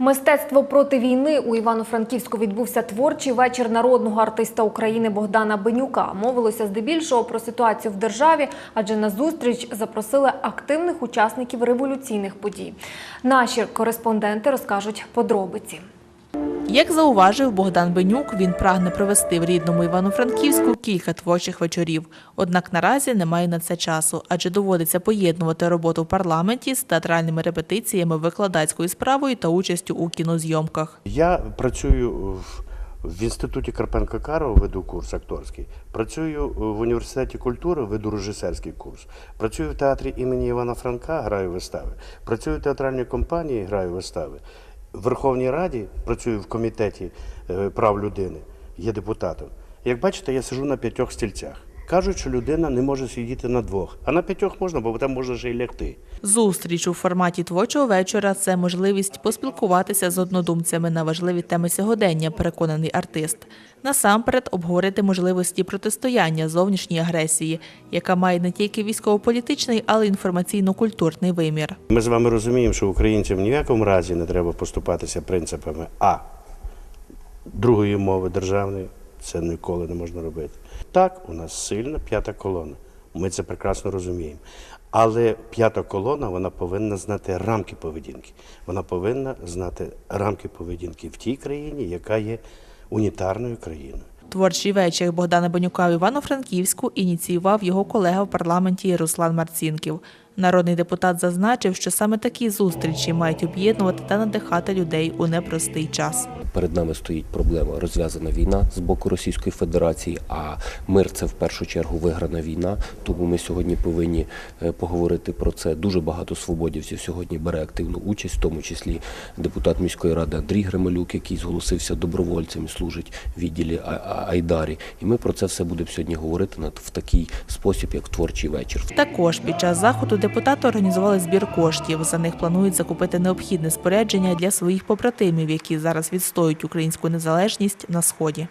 Мистецтво проти війни у Івано-Франківську відбувся творчий вечір народного артиста України Богдана Бенюка. Мовилося здебільшого про ситуацію в державі, адже на зустріч запросили активних учасників революційних подій. Наші кореспонденти розкажуть подробиці. Як зауважив Богдан Бенюк, він прагне провести в рідному Івано-Франківську кілька творчих вечорів. Однак наразі немає на це часу, адже доводиться поєднувати роботу в парламенті з театральними репетиціями, викладацькою справою та участю у кінозйомках. Я працюю в, в інституті Карпенка Карова, веду курс акторський. Працюю в університеті культури, веду режисерський курс. Працюю в театрі імені Івана Франка, граю вистави. Працюю в театральній компанії, граю вистави. Верховній Раді працюю в комітеті е, прав людини, є депутатом. Як бачите, я сижу на п'ятьох стільцях. Кажуть, що людина не може сидіти на двох, а на п'ятьох можна, бо там можна ще й лягти. Зустріч у форматі творчого вечора це можливість поспілкуватися з однодумцями на важливі теми сьогодення, переконаний артист. Насамперед обговорити можливості протистояння зовнішній агресії, яка має не тільки військово-політичний, але й інформаційно-культурний вимір. Ми з вами розуміємо, що українцям ні в якому разі не треба поступатися принципами А другої мови державної. Це ніколи не можна робити. Так, у нас сильна п'ята колона. Ми це прекрасно розуміємо. Але п'ята колона вона повинна знати рамки поведінки. Вона повинна знати рамки поведінки в тій країні, яка є унітарною країною. Творчий вечір Богдана Бенюка в Івано-Франківську ініціював його колега в парламенті Руслан Марцінків. Народний депутат зазначив, що саме такі зустрічі мають об'єднувати та надихати людей у непростий час. Перед нами стоїть проблема розв'язана війна з боку Російської Федерації, а мир це в першу чергу виграна війна. Тому ми сьогодні повинні е, поговорити про це. Дуже багато свободівців сьогодні бере активну участь, в тому числі депутат міської ради Андрій Гремелюк, який зголосився добровольцем і служить в відділі Айдарі. І ми про це все будемо сьогодні говорити в такий спосіб, як творчий вечір. Також під час заходу депутати організували збір коштів. За них планують закупити необхідне спорядження для своїх побратимів, які зараз відстоюють українську незалежність на сході.